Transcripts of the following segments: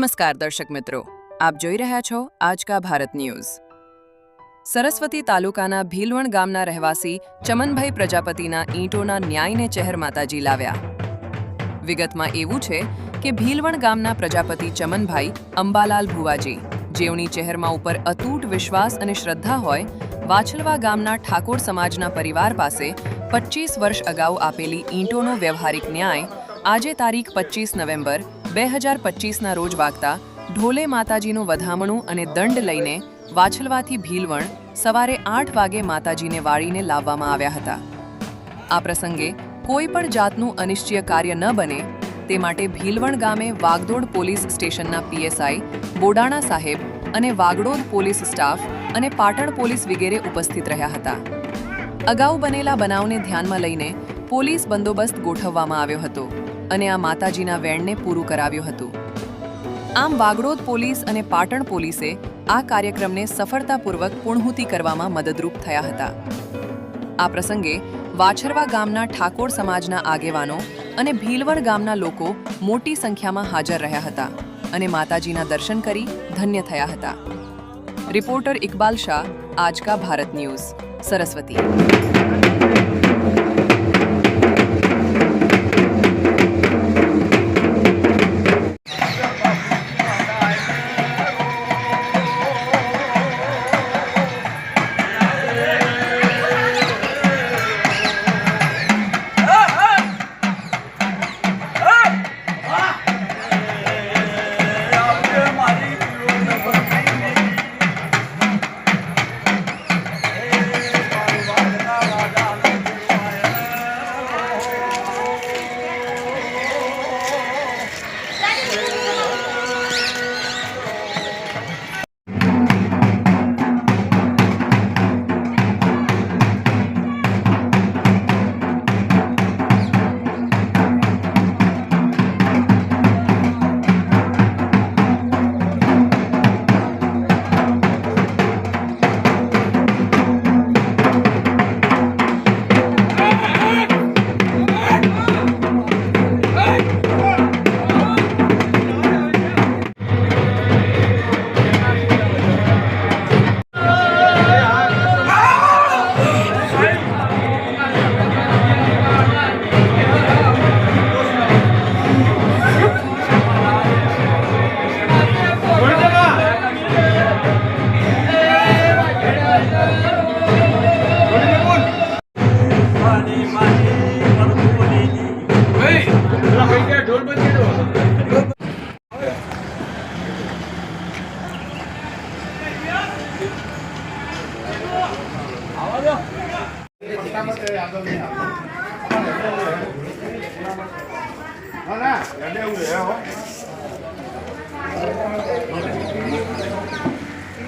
નમસ્કાર, દર્શક મિત્રો. આપ જોઈ રહ્યા છો આજકા ભારત ન્યૂઝ. સરસ્વતી તાલુકાના ભીલવણ ગામના રહેવાસી ચમનભાઈ પ્રજાપતિના ઈંટોના ન્યાયને ચહેર માતાજી લાવ્યા. વિગતમાં એવું છે કે ભીલવણ ગામના પ્રજાપતિ ચમનભાઈ અંબાલાલ ભુવાજી, જેઓની ચહેરમાં ઉપર અતૂટ વિશ્વાસ અને શ્રદ્ધા હોય, વાછલવા ગામના ઠાકોર સમાજના પરિવાર પાસે પચીસ વર્ષ અગાઉ આપેલી ઈંટોનો વ્યવહારિક ન્યાય આજે તારીખ પચીસ નવેમ્બર બે હજાર પચીસના રોજ વાગતા ઢોલે માતાજીનું વધામણું અને દંડ લઈને વાછલવાથી ભીલવણ સવારે આઠ વાગે માતાજીને વાળીને લાવવામાં આવ્યા હતા. આ પ્રસંગે કોઈ પણ જાતનું અનિશ્ચય કાર્ય ન બને તે માટે ભીલવણ ગામે વાગદોડ પોલીસ સ્ટેશનના પીએસઆઈ, બોડાણા સાહેબ અને વાગડોદ પોલીસ સ્ટાફ અને પાટણ પોલીસ વગેરે ઉપસ્થિત રહ્યા હતા. અગાઉ બનેલા બનાવને ધ્યાનમાં લઈને પોલીસ બંદોબસ્ત ગોઠવવામાં આવ્યો હતો. અને આ માતાજીના વેણને પૂરું કરાવ્યું હતું. આમ વાગડોદ પોલીસ અને પાટણ પોલીસે આ કાર્યક્રમને સફળતાપૂર્વક પૂર્ણહુતિ કરવામાં મદદરૂપ થયા હતા. આ પ્રસંગે વાછરવા ગામના ઠાકોર સમાજના આગેવાનો અને ભીલવણ ગામના લોકો મોટી સંખ્યામાં હાજર રહ્યા હતા અને માતાજીના દર્શન કરી ધન્ય થયા હતા. Reporter Iqbal Shah Aajka Bharat news, Saraswati.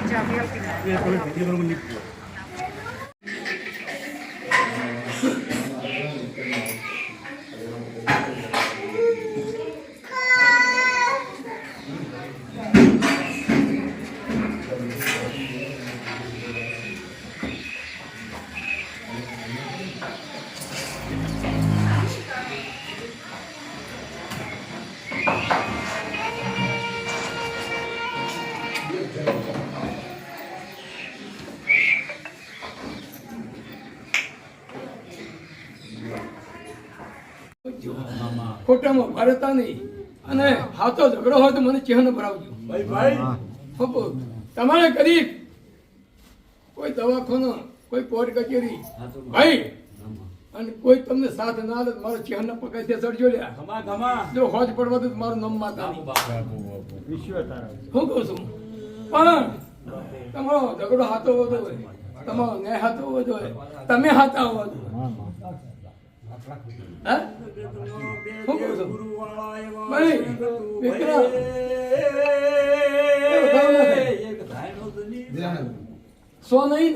ચાબી આપી દે એ તો વિડિયો બરોબર નીકળ્યો ખોટામાં ભારતા નહીં. અને હાથો ઝઘડો હોય તો મને ચિહ્ન ભરાવજો. ભાઈ ભાઈ. તમારે કરી કોઈ દવાખાનો કોઈ કોર્ટ કચેરી ભાઈ અને કોઈ તમને સાથ ના દે મારો ચિહ્ન પકડથી ચડજો લ્યા. જો હોજ પડવા તો મારું નામ માતા શું કહું છું? પણ તમારો ઝઘડો હાથો હોવો જોઈએ તમારો ન્યાય હાથો હોવો જોઈએ તમે હાથા હોવા જોઈએ સો નહીં?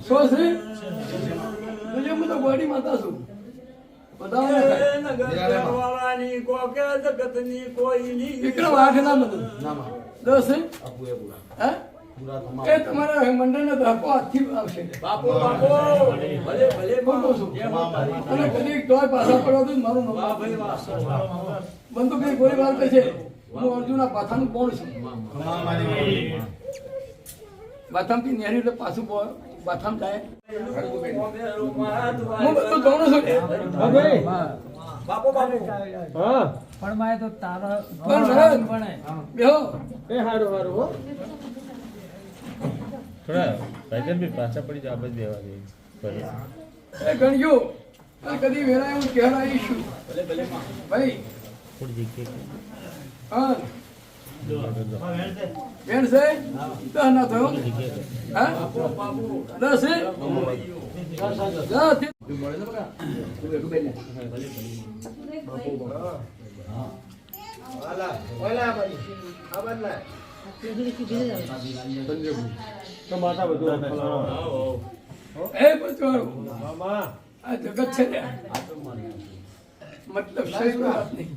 સો છે? બીજું હું તો બોડી માતા છું. દસ હે? એ તમારા મંડળના ધક્કો હાથથી આવશે. બાપુ બાપુ ભલે ભલે હું છું. અને કદી તોય પાછા પડવા દઉં મારું ભાઈ ગોળી વાર છે. હું અર્જુના પાથાનું કોણ છું. બાથામથી નેહરી એટલે પાછું બાથામ જાય. હું બધું જાણું છું. બાપુ બાપુ. પણ મારે તો તારા પણ બેહો. એ હારું હારું હો. થોડા ભાઈ બી પાછા પડી જાવ આપણે દેવા. એ ગણ્યો. કદી વેરાય હું કહેવા ભાઈ. થોડી જગ્યાએ હા. બેન છે. દસ ના થયો? હા? દસ છે? દસ છે. તો માતા બધું એ બચવાળું મામા આ જગત છે ને મતલબ શરીર વાત નહીં.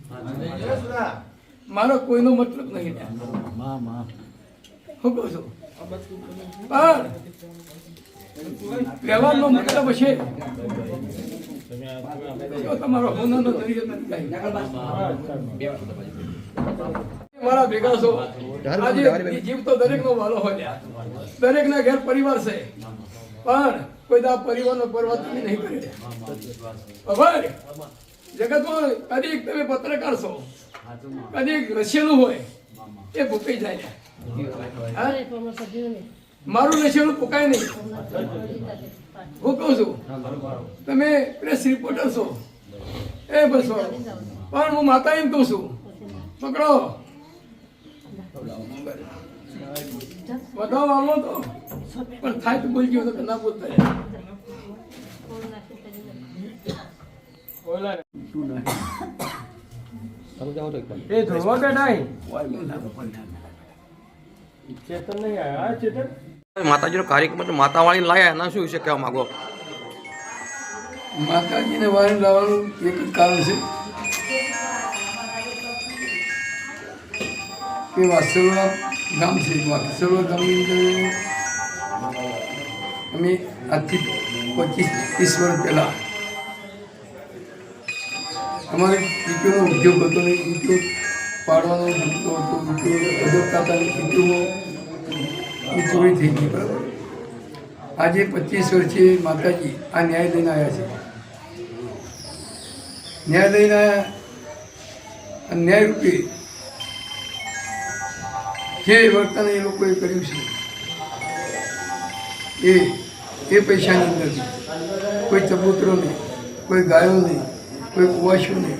મારો કોઈનો મતલબ નહીં. હું કહું છું પણ વ્યવહારનો મતલબ જો તમારો હોનાનો જરીએ નથી મારા ભેગા છો. આજે જીવ તો દરેક નો વાલો હોય. દરેકના ઘેર પરિવાર છે. પણ કોઈ દા પરિવાર નો પરવા તમે નહીં કરી. ખબર જગતમાં કદી તમે પત્રકાર છો. કદી રશિયનું હોય. એ ભૂકાઈ જાય? મારું રશિયનું ફૂકાય નહીં. હું કહું છું તમે પ્રેસ રિપોર્ટર છો. એ બસ પણ હું માતા એમ કહું છું પકડો. વધાવો આવો તો પણ થાય તો ના કાર્યક્રમ માતા માતાવાળી લાયા, એના શું વિશે કહેવા માંગો? માતાજીને વારે લાવવાનું એક કારણ છે. કે વાસરવા ગામ છે વાસરવા ગામની અંદર અમે આજથી પચીસ ત્રીસ વર્ષ પહેલાં અમારે ઈંટોનો ઉદ્યોગ હતો ને ઈંટો પાડવાનો ધંધો હતો ઈંટો અજબતા હતા ઈંટોમાં ચોરી થઈ ગઈ બરાબર આજે પચીસ વર્ષે માતાજી આ ન્યાય લઈને આવ્યા છે ન્યાય લઈને આવ્યા ન્યાય રૂપે જે વર્તન એ લોકોએ કર્યું છે, એ એ પૈસાની અંદર કોઈ ચબૂતરો નહીં કોઈ ગાયો નહીં કોઈ કુવાશો નહીં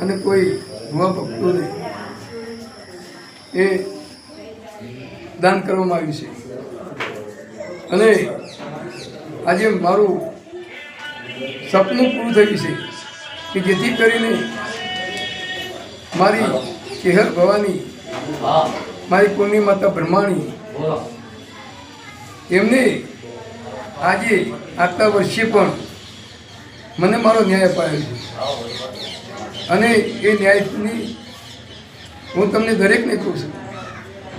અને કોઈ ભૂવા ભક્તો નહીં એ દાન કરવામાં આવ્યું છે. અને આજે મારું સપનું પૂરું થયું છે કે જેથી કરીને મારી ચેહર ભવાની મારી કુળની માતા બ્રહ્માણી. એમને આજે આટલા વર્ષે પણ મને મારો ન્યાય અપાયો છે. અને એ ન્યાયની હું તમને દરેકને કહું છું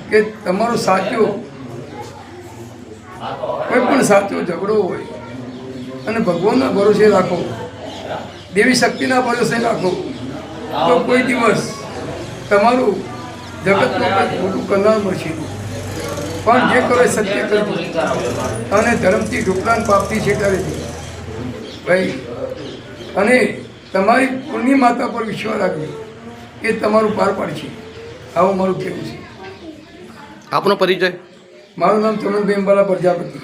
કે તમારો સાચો કોઈ પણ સાચો ઝઘડો હોય અને ભગવાનના ભરોસે રાખો દેવી શક્તિના ભરોસે રાખો તો કોઈ દિવસ તમારું જગતમાં મોટું કરનાર મળશે પણ જે કરે સત્ય કરવું અને ધર્મથી ઢોકળાન પ્રાપ્તિ છે છે. ભાઈ અને તમારી પુણ્ય માતા પર વિશ્વાસ રાખજો એ તમારું પાર પાડશે આવું મારું કહેવું છે. આપનો પરિચય? મારું નામ ચમનભાઈ અંબાલા પ્રજાપતિ.